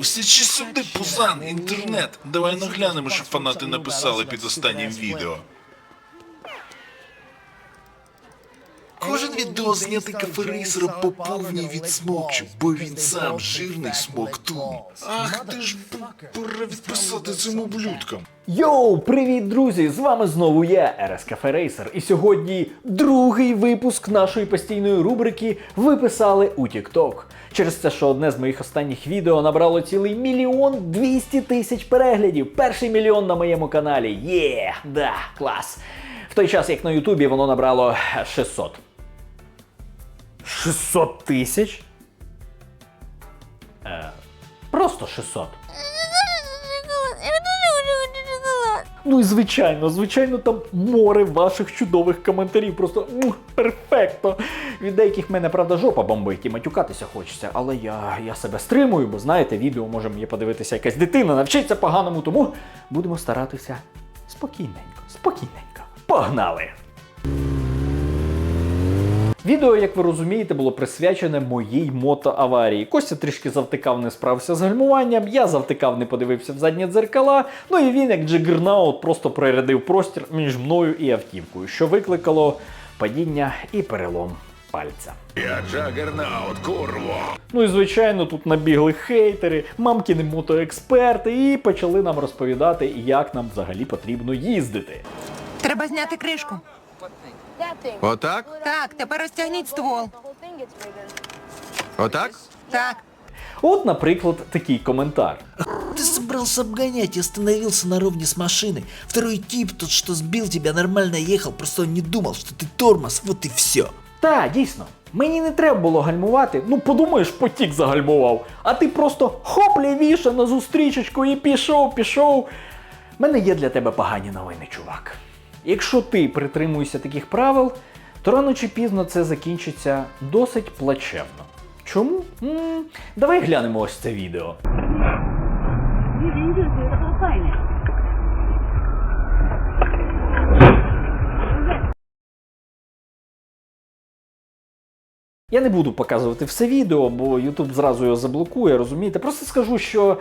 Всі чи сюди, пузан, інтернет. Давай наглянемо, що фанати написали під останнім відео. Кожен відео знятий каферейсером по повній відсмокчу, бо він сам жирний смоктун. Ах ти ж пора відписати цим ублюдкам. Йоу, привіт, друзі! З вами знову я, РСКФ Рейсер. І сьогодні другий випуск нашої постійної рубрики Ви писали у TikTok. Через те, що одне з моїх останніх відео набрало цілий мільйон двісті тисяч переглядів. Перший мільйон на моєму каналі. Є, да, клас. В той час, як на Ютубі, воно набрало 600. 600 тисяч? Е, просто 600. Ну і звичайно, звичайно, там море ваших чудових коментарів. Просто м, перфекто. Від деяких мене, правда, жопа бомбить і матюкатися хочеться, але я, я себе стримую, бо знаєте, відео може мені подивитися якась дитина, навчиться поганому, тому будемо старатися спокійненько, спокійненько. Погнали! Відео, як ви розумієте, було присвячене моїй мотоаварії. Костя трішки завтикав, не справився з гальмуванням, я завтикав, не подивився в задні дзеркала. Ну і він, як джигернаут, просто прорядив простір між мною і автівкою, що викликало падіння і перелом пальця. Я Джагернаут, курво. Ну і звичайно, тут набігли хейтери, мамкіни мотоексперти, і почали нам розповідати, як нам взагалі потрібно їздити. Треба зняти кришку. Отак? Так, тепер розтягніть ствол. Отак? Так. От, наприклад, такий коментар. Ты собрался обгонять и остановился на ровне с машиной. Второй тип, тот, что сбил тебя, нормально ехал, просто он не думал, что ты тормоз, вот и все. Та, дійсно, мені не треба було гальмувати. Ну, подумаєш, потік загальмував. А ти просто хоп лівіше на зустрічечку і пішов, пішов. У мене є для тебе погані новини, чувак. Якщо ти притримуєшся таких правил, то рано чи пізно це закінчиться досить плачевно. Чому? м давай глянемо ось це відео. Я не буду показувати все відео, бо YouTube зразу його заблокує, розумієте? Просто скажу, що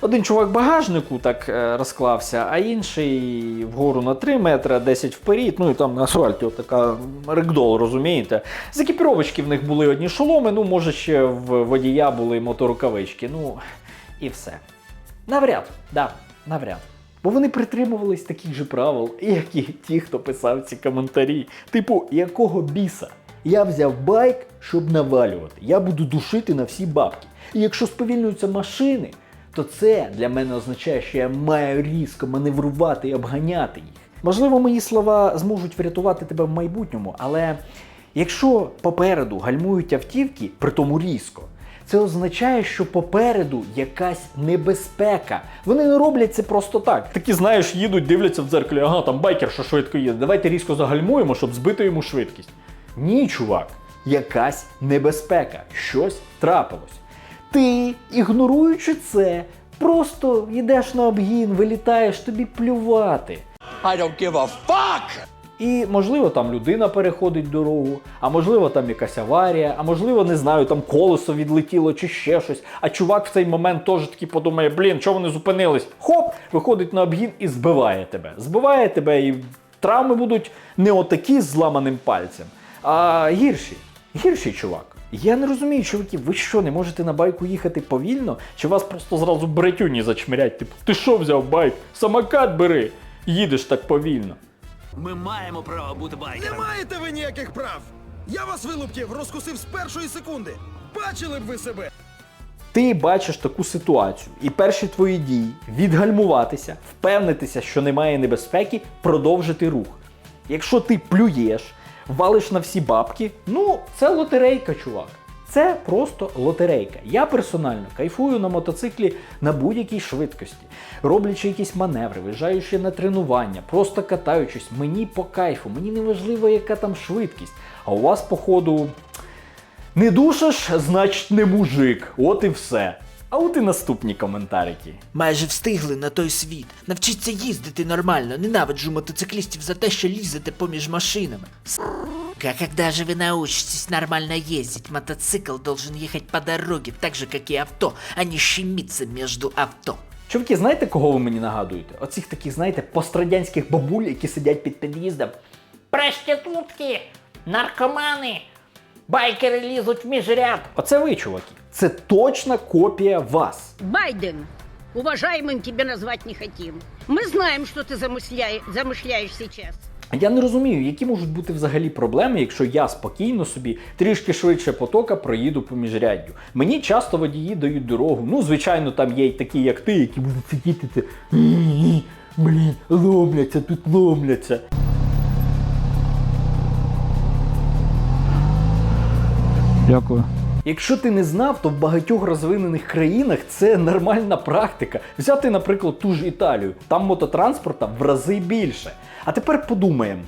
один чувак багажнику так е, розклався, а інший вгору на 3 метри, 10 вперед, ну і там на асфальті така рекдол, розумієте? З екіпіровочки в них були одні шоломи, ну може ще в водія були моторукавички, ну і все. Навряд, да, навряд. Бо вони притримувались таких же правил, як і ті, хто писав ці коментарі. Типу, якого біса? Я взяв байк, щоб навалювати. Я буду душити на всі бабки. І якщо сповільнюються машини, то це для мене означає, що я маю різко маневрувати і обганяти їх. Можливо, мої слова зможуть врятувати тебе в майбутньому, але якщо попереду гальмують автівки, при тому різко, це означає, що попереду якась небезпека. Вони не роблять це просто так. Такі, знаєш, їдуть, дивляться в дзеркалі, ага, там байкер, що швидко їде. Давайте різко загальмуємо, щоб збити йому швидкість. Ні, чувак, якась небезпека, щось трапилось. Ти, ігноруючи це, просто йдеш на обгін, вилітаєш, тобі плювати. I don't give a fuck! І можливо там людина переходить дорогу, а можливо там якась аварія, а можливо, не знаю, там колесо відлетіло чи ще щось. А чувак в цей момент теж такий подумає, блін, чого вони зупинились? Хоп, виходить на обгін і збиває тебе. Збиває тебе, і травми будуть не отакі з зламаним пальцем, а гірші. Гірший чувак. Я не розумію, чуваки, ви що, не можете на байку їхати повільно? Чи вас просто зразу бретюні зачмирять? Типу, ти що взяв байк? Самокат бери, їдеш так повільно. Ми маємо право бути Не маєте ви ніяких прав! Я вас вилупків розкусив з першої секунди! Бачили б ви себе! Ти бачиш таку ситуацію, і перші твої дії відгальмуватися, впевнитися, що немає небезпеки, продовжити рух. Якщо ти плюєш, валиш на всі бабки, ну це лотерейка, чувак. Це просто лотерейка. Я персонально кайфую на мотоциклі на будь-якій швидкості, роблячи якісь маневри, виїжджаючи на тренування, просто катаючись. Мені по кайфу, мені не важливо, яка там швидкість. А у вас, походу, не душиш, значить не мужик. От і все. А от і наступні коментарики. Майже встигли на той світ. Навчіться їздити нормально. Ненавиджу мотоциклістів за те, що лізете поміж машинами. С- А когда же вы научитесь нормально ездить? Мотоцикл должен ехать по дороге, так же, как и авто, а не щемиться между авто. Чуваки, знаєте, кого ви мені нагадуєте? Оцих таких, знаєте, пострадянських бабуль, які сидять під під'їздом. Проститутки, наркомани, байкери лізуть в міжряд. Оце ви, чуваки. Це точна копія вас. Байден, уважаемым тебя назвать не хотим. Мы знаем, что ты замышляй- замышляешь сейчас. Я не розумію, які можуть бути взагалі проблеми, якщо я спокійно собі трішки швидше потока проїду по міжряддю. Мені часто водії дають дорогу. Ну, звичайно, там є й такі, як ти, які будуть сидіти це. «Ні-ні, Блін, ломляться, тут ломляться. Дякую. Якщо ти не знав, то в багатьох розвинених країнах це нормальна практика. Взяти, наприклад, ту ж Італію. Там мототранспорта в рази більше. А тепер подумаємо.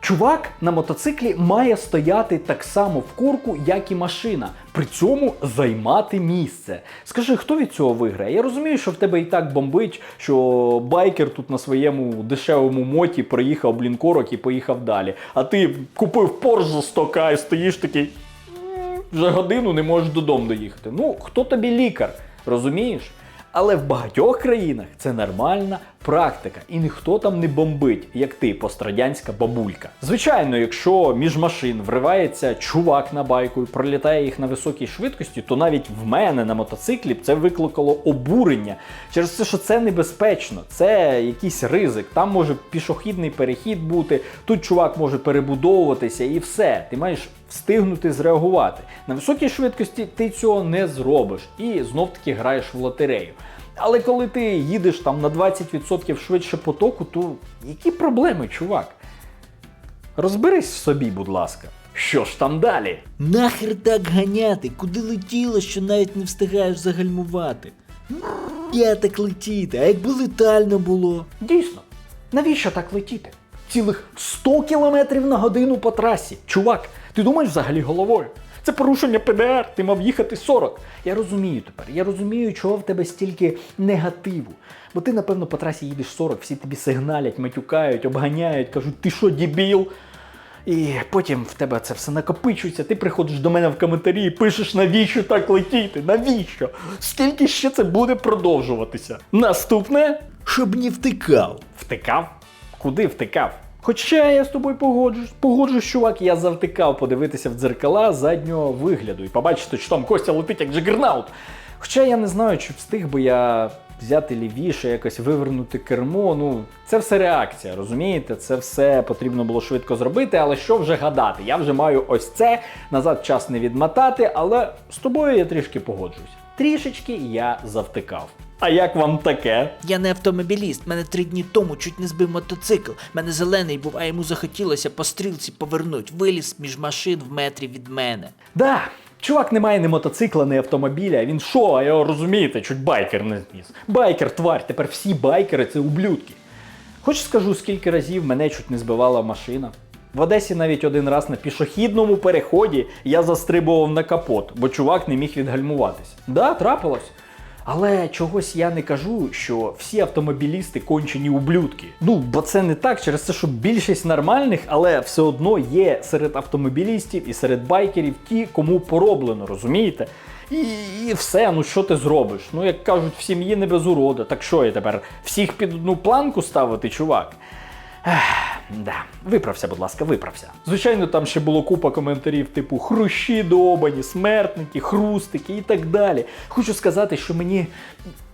Чувак на мотоциклі має стояти так само в курку, як і машина, при цьому займати місце. Скажи, хто від цього виграє? Я розумію, що в тебе і так бомбить, що байкер тут на своєму дешевому моті проїхав блін корок і поїхав далі. А ти купив Порш за 100к і стоїш такий. «М, Вже годину не можеш додому доїхати. Ну, хто тобі лікар, розумієш? Але в багатьох країнах це нормальна практика, і ніхто там не бомбить, як ти, пострадянська бабулька. Звичайно, якщо між машин вривається чувак на байку і пролітає їх на високій швидкості, то навіть в мене на мотоциклі це викликало обурення через те, що це небезпечно, це якийсь ризик. Там може пішохідний перехід бути, тут чувак може перебудовуватися і все. Ти маєш встигнути зреагувати. На високій швидкості ти цього не зробиш і знов таки граєш в лотерею. Але коли ти їдеш там на 20% швидше потоку, то які проблеми, чувак? Розберись в собі, будь ласка. Що ж там далі? Нахер так ганяти? Куди летіло, що навіть не встигаєш загальмувати? Я так летіти, а якби летально було. Дійсно, навіщо так летіти? Цілих 100 км на годину по трасі. Чувак, ти думаєш взагалі головою? Це порушення ПДР, ти мав їхати 40. Я розумію тепер, я розумію, чого в тебе стільки негативу. Бо ти, напевно, по трасі їдеш 40, всі тобі сигналять, матюкають, обганяють, кажуть, ти що, дебіл? І потім в тебе це все накопичується, ти приходиш до мене в коментарі і пишеш, навіщо так летіти? Навіщо? Скільки ще це буде продовжуватися? Наступне Щоб не втикав. Втикав? Куди втикав? Хоча я з тобою погоджуюсь, погоджуюсь, чувак, я завтикав подивитися в дзеркала заднього вигляду і побачити, що там Костя летить як джигернаут. Хоча я не знаю, чи встиг би я взяти лівіше, якось вивернути кермо. Ну, це все реакція, розумієте? Це все потрібно було швидко зробити, але що вже гадати? Я вже маю ось це, назад час не відмотати, але з тобою я трішки погоджуюсь. Трішечки я завтикав. А як вам таке? Я не автомобіліст, мене три дні тому чуть не збив мотоцикл. Мене зелений був, а йому захотілося по стрілці повернуть. Виліз між машин в метрі від мене. Да, чувак не має ні мотоцикла, ні автомобіля. Він що, а його розумієте, чуть байкер не зніс. Байкер, тварь, тепер всі байкери це ублюдки. Хоч скажу, скільки разів мене чуть не збивала машина. В Одесі навіть один раз на пішохідному переході я застрибував на капот, бо чувак не міг відгальмуватися. Да, трапилось. Але чогось я не кажу, що всі автомобілісти кончені ублюдки. Ну, бо це не так, через те, що більшість нормальних, але все одно є серед автомобілістів і серед байкерів ті, кому пороблено, розумієте? І, і все, ну що ти зробиш? Ну, як кажуть, в сім'ї не без урода. Так що я тепер всіх під одну планку ставити, чувак? Ех, да, виправся, будь ласка, виправся. Звичайно, там ще було купа коментарів, типу хрущі добані, смертники, хрустики і так далі. Хочу сказати, що мені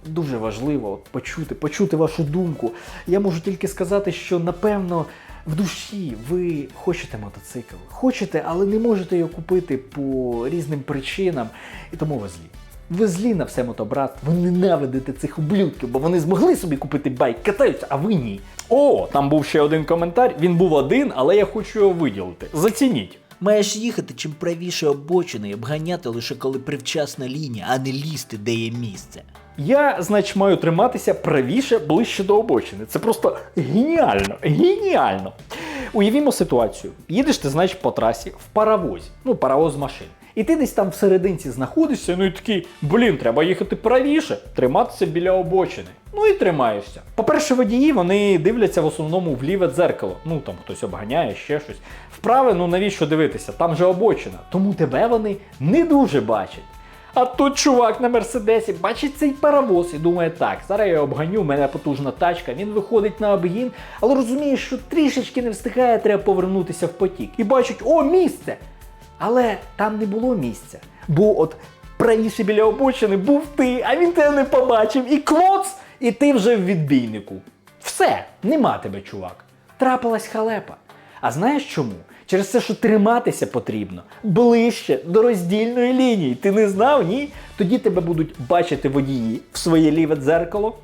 дуже важливо почути, почути вашу думку. Я можу тільки сказати, що напевно в душі ви хочете мотоцикл, хочете, але не можете його купити по різним причинам, і тому ви злі. Ви злі на все мотобратство, ви ненавидите цих ублюдків, бо вони змогли собі купити байк, катаються, а ви ні. О, там був ще один коментар. Він був один, але я хочу його виділити. Зацініть. Маєш їхати чим правіше обочини і обганяти лише коли привчасна лінія, а не лізти, де є місце. Я, значить, маю триматися правіше ближче до обочини. Це просто геніально, геніально. Уявімо ситуацію. Їдеш ти, значить, по трасі в паровозі, ну, паровоз машин. І ти десь там всерединці знаходишся, ну і такий, блін, треба їхати правіше, триматися біля обочини. Ну і тримаєшся. По-перше, водії вони дивляться в основному в ліве дзеркало. Ну там хтось обганяє, ще щось. Вправе, ну навіщо дивитися? Там же обочина. Тому тебе вони не дуже бачать. А тут чувак на мерседесі бачить цей паровоз і думає, так, зараз я обганю, в мене потужна тачка. Він виходить на обгін, але розуміє, що трішечки не встигає, треба повернутися в потік. І бачить, о, місце! Але там не було місця. Бо от правіше біля обочини був ти, а він тебе не побачив. І клоц, і ти вже в відбійнику. Все, нема тебе, чувак. Трапилась халепа. А знаєш чому? Через те, що триматися потрібно ближче до роздільної лінії. Ти не знав, ні? Тоді тебе будуть бачити водії в своє ліве дзеркало.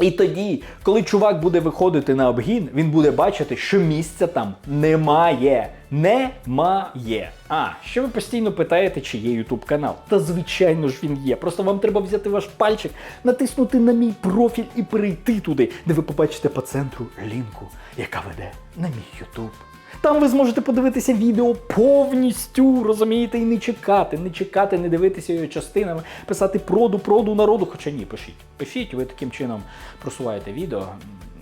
І тоді, коли чувак буде виходити на обгін, він буде бачити, що місця там немає. Немає. А, що ви постійно питаєте, чи є YouTube канал? Та звичайно ж він є. Просто вам треба взяти ваш пальчик, натиснути на мій профіль і перейти туди, де ви побачите по центру лінку, яка веде на мій YouTube. Там ви зможете подивитися відео повністю, розумієте, і не чекати, не чекати, не дивитися його частинами, писати проду, проду народу. Хоча ні, пишіть. Пишіть, ви таким чином просуваєте відео.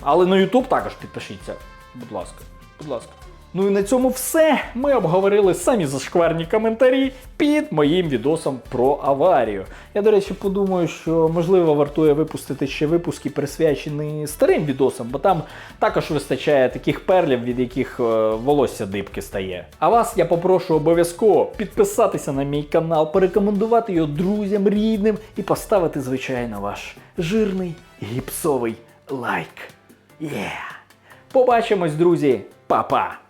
Але на YouTube також підпишіться. Будь ласка, будь ласка. Ну і на цьому все. Ми обговорили самі зашкварні коментарі під моїм відосом про аварію. Я, до речі, подумаю, що можливо вартує випустити ще випуски, присвячені старим відосам, бо там також вистачає таких перлів, від яких е, волосся дибки стає. А вас я попрошу обов'язково підписатися на мій канал, порекомендувати його друзям, рідним і поставити, звичайно, ваш жирний гіпсовий лайк. Yeah! Побачимось, друзі! Па-па!